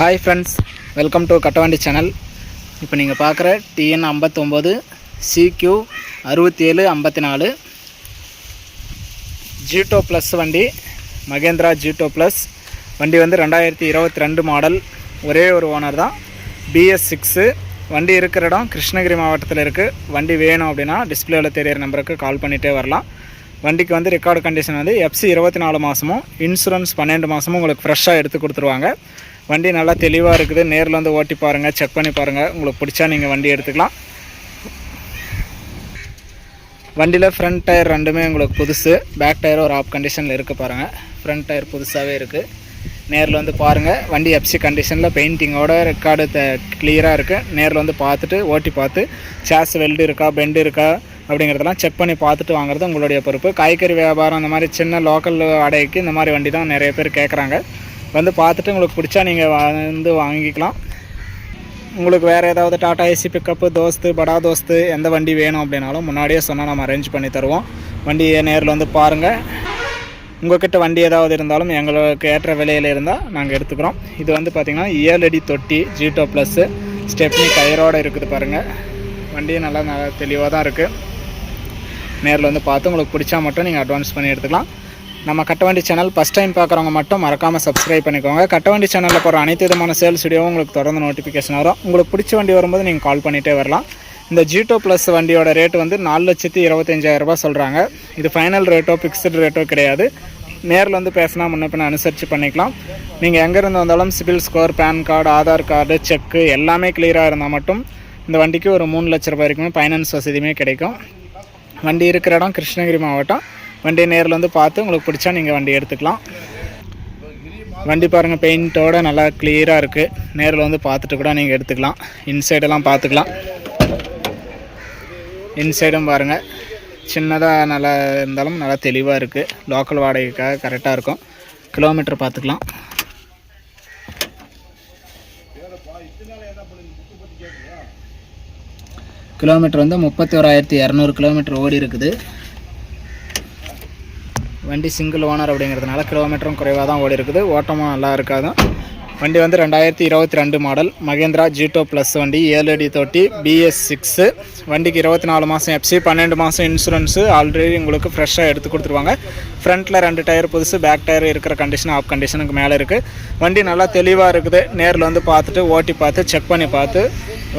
Hi friends welcome to Kattavandi channel இப்போ நீங்கள் பார்க்குற டிஎன் ஐம்பத்தொம்போது சிக்யூ அறுபத்தி ஏழு ஐம்பத்தி நாலு ஜீட்டோ ப்ளஸ் வண்டி மகேந்திரா ஜீட்டோ ப்ளஸ் வண்டி வந்து ரெண்டாயிரத்தி இருபத்தி ரெண்டு மாடல் ஒரே ஒரு ஓனர் தான். பிஎஸ் சிக்ஸு வண்டி இருக்கிற இடம் கிருஷ்ணகிரி மாவட்டத்தில் இருக்குது வண்டி வேணும் அப்படின்னா டிஸ்பிளேவில் தெரியிற நம்பருக்கு கால் பண்ணிகிட்டே வரலாம். வண்டிக்கு வந்து ரெக்கார்டு கண்டிஷன் வந்து எஃப்சி இருபத்தி நாலு மாதமும் இன்சூரன்ஸ் பன்னெண்டு மாதமும் உங்களுக்கு ஃப்ரெஷ்ஷாக எடுத்து கொடுத்துருவாங்க. வண்டி நல்லா தெளிவாக இருக்குது. நேரில் வந்து ஓட்டி பாருங்கள் செக் பண்ணி பாருங்கள் உங்களுக்கு பிடிச்சா நீங்கள் வண்டி எடுத்துக்கலாம். வண்டியில் ஃப்ரண்ட் டயர் ரெண்டுமே உங்களுக்கு புதுசு. பேக் டயர் ஒரு ஆஃப் கண்டிஷனில் இருக்குது பாருங்கள் ஃப்ரண்ட் டயர் புதுசாகவே இருக்குது நேரில் வந்து பாருங்கள் வண்டி எஃப்சி கண்டிஷனில் பெயிண்டிங்கோட ரெக்கார்டு த கிளியராக இருக்குது நேரில் வந்து பார்த்துட்டு ஓட்டி பார்த்து சேஸ் வெல்டு இருக்கா பெண்டு இருக்கா அப்படிங்கிறதெல்லாம் செக் பண்ணி பார்த்துட்டு வாங்குறது உங்களுடைய பொறுப்பு. காய்கறி வியாபாரம் அந்த மாதிரி சின்ன லோக்கல் வாடகைக்கு இந்த மாதிரி வண்டி தான் நிறைய பேர் கேட்குறாங்க வந்து பார்த்துட்டு உங்களுக்கு பிடிச்சா நீங்கள் வந்து வாங்கிக்கலாம். உங்களுக்கு வேறு ஏதாவது டாட்டா ஏசி பிக்கப்பு தோஸ்து படா தோஸ்து எந்த வண்டி வேணும் அப்படின்னாலும் முன்னாடியே சொன்னால் நம்ம அரேஞ்ச் பண்ணி தருவோம். வண்டியை நேரில் வந்து பாருங்கள் உங்கள்கிட்ட வண்டி ஏதாவது இருந்தாலும் எங்களுக்கு ஏற்ற விலையில் இருந்தால் நாங்கள் எடுத்துக்கிறோம். இது வந்து பார்த்திங்கன்னா ஏழு அடி தொட்டி ஜீட்டோ ப்ளஸ்ஸு ஸ்டெப்னி டயரோடு இருக்குது பாருங்கள் வண்டியும் நல்லா நல்லா தெளிவாக தான் இருக்குது நேரில் வந்து பார்த்து உங்களுக்கு பிடிச்சா மட்டும் நீங்கள் அட்வான்ஸ் பண்ணி எடுத்துக்கலாம். நம்ம கட்டவண்டி சேனல் ஃபஸ்ட் டைம் பார்க்குறவங்க மட்டும் மறக்காமல் சப்ஸ்கிரைப் பண்ணிக்கோங்க. கட்டவண்டி சேனலில் போகிற அனைத்து விதமான சேல்ஸ் வீடியோவும் உங்களுக்கு தொடர்ந்து நோட்டிஃபிகேஷன் வரும். உங்களுக்கு பிடிச்ச வண்டி வரும்போது நீங்கள் கால் பண்ணிகிட்டே வரலாம். இந்த ஜீட்டோ ப்ளஸ் வண்டியோட ரேட் வந்து நாலு லட்சத்தி இருபத்தஞ்சாயிரரூபா சொல்கிறாங்க இது ஃபைனல் ரேட்டோ ஃபிக்ஸ்டு ரேட்டோ கிடையாது. நேரில் வந்து பேசினா முன்ன பின்ன அனுசரித்து பண்ணிக்கலாம். நீங்கள் எங்கேருந்து வந்தாலும் CIBIL score PAN card Aadhaar card check எல்லாமே கிளியராக இருந்தால் மட்டும் இந்த வண்டிக்கு ஒரு மூணு லட்ச ரூபாய் வரைக்கும் ஃபைனான்ஸ் வசதியுமே கிடைக்கும். வண்டி இருக்கிற இடம் கிருஷ்ணகிரி மாவட்டம். வண்டியை நேரில் வந்து பார்த்து உங்களுக்கு பிடிச்சா நீங்கள் வண்டி எடுத்துக்கலாம். வண்டி பாருங்கள் பெயிண்ட்டோட நல்லா கிளியராக இருக்குது நேரில் வந்து பார்த்துட்டு கூட நீங்கள் எடுத்துக்கலாம். இன்சைடெல்லாம் பார்த்துக்கலாம். இன்சைடும் பாருங்கள் சின்னதாக நல்லா இருந்தாலும் நல்லா தெளிவாக இருக்குது லோக்கல் வாடகைக்காக கரெக்டாக இருக்கும். கிலோமீட்டர் பார்த்துக்கலாம். கிலோமீட்டர் வந்து முப்பத்தி ஓராயிரத்தி இரநூறு கிலோமீட்டர் ஓடி இருக்குது. வண்டி சிங்கிள் ஓனர் அப்படிங்கிறதுனால கிலோமீட்டரும் குறைவாக தான் ஓடி இருக்குது ஓட்டமும் நல்லா இருக்காது. வண்டி வந்து ரெண்டாயிரத்தி இருபத்தி ரெண்டு மாடல் மகேந்திரா ஜீட்டோ ப்ளஸ் வண்டி ஏழு அடி தொட்டி பிஎஸ் சிக்ஸு வண்டிக்கு இருபத்தி நாலு மாதம் எஃப்சி பன்னெண்டு மாதம் இன்சூரன்ஸு ஆல்ரெடி உங்களுக்கு ஃப்ரெஷ்ஷாக எடுத்து கொடுத்துருவாங்க. ஃப்ரண்ட்டில் ரெண்டு டயர் புதுசு பேக் டயர் இருக்கிற கண்டிஷன் ஆஃப் கண்டிஷனுக்கு மேலே இருக்குது வண்டி நல்லா தெளிவாக இருக்குது. நேரில் வந்து பார்த்துட்டு ஓட்டி பார்த்து செக் பண்ணி பார்த்து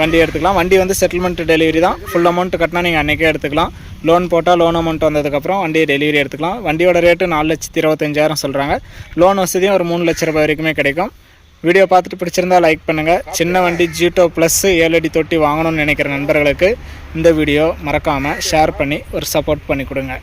வண்டி எடுத்துக்கலாம். வண்டி வந்து செட்டில்மெண்ட் டெலிவரி தான். ஃபுல் அமௌண்ட் கட்டினா நீங்கள் அன்றைக்கே எடுத்துக்கலாம். லோன் போட்டால் லோன் அமௌண்ட் வந்ததுக்கப்புறம் வண்டியை டெலிவரி எடுத்துக்கலாம். வண்டியோட ரேட்டு நாலு லட்சத்தி இருபத்தஞ்சாயிரம் சொல்கிறாங்க லோன் வசதியும் ஒரு மூணு லட்ச ரூபாய் வரைக்குமே கிடைக்கும். வீடியோ பார்த்துட்டு பிடிச்சிருந்தா லைக் பண்ணுங்கள் சின்ன வண்டி ஜீட்டோ ப்ளஸ் ஏழு அடி தொட்டி வாங்கணும்னு நினைக்கிற நண்பர்களுக்கு இந்த வீடியோ மறக்காமல் ஷேர் பண்ணி ஒரு சப்போர்ட் பண்ணி கொடுங்க.